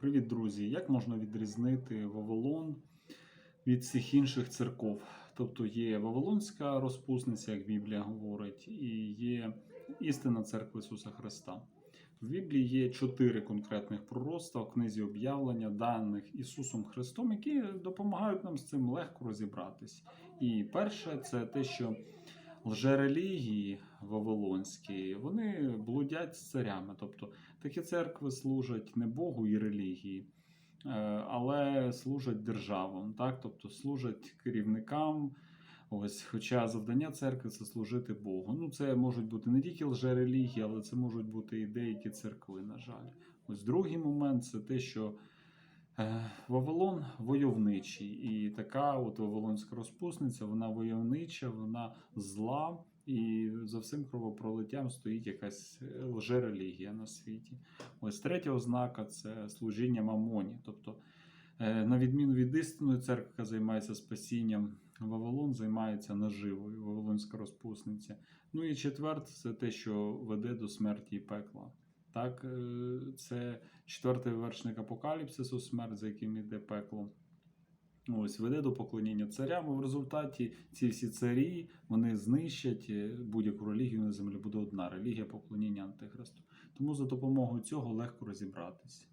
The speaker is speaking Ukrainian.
Привіт, друзі! Як можна відрізнити Вавилон від всіх інших церков? Тобто є Вавилонська розпусниця, як Біблія говорить, і є істина церкви Ісуса Христа. В Біблії є чотири конкретних пророцтва книзі об'явлення, даних Ісусом Христом, які допомагають нам з цим легко розібратись. І перше, це те, що лжерелігії вавилонські, вони блудять з царями. Тобто такі церкви служать не Богу і релігії, е, але служать державам, так? тобто служать керівникам. Ось, хоча завдання церкви це служити Богу. Ну, це можуть бути не тільки лжерелігії, але це можуть бути і деякі церкви, на жаль. Ось другий момент це те, що Вавилон войовничий, і така от Вавилонська розпусниця, вона войовнича, вона зла, і за всім кровопролиттям стоїть якась е, лжерелігія на світі. Ось третя ознака це служіння мамоні. Тобто, е, на відміну від істинної церкви, яка займається спасінням, Вавилон займається наживою, Вавилонська розпусниця. Ну і четверте, це те, що веде до смерті і пекла. Так, е, це четвертий вершник апокаліпсису, смерть, за яким іде пекло. Ось веде до поклоніння царям. В результаті ці всі царі вони знищать е, будь-яку релігію на землі. Буде одна релігія поклоніння Антихристу. Тому за допомогою цього легко розібратись.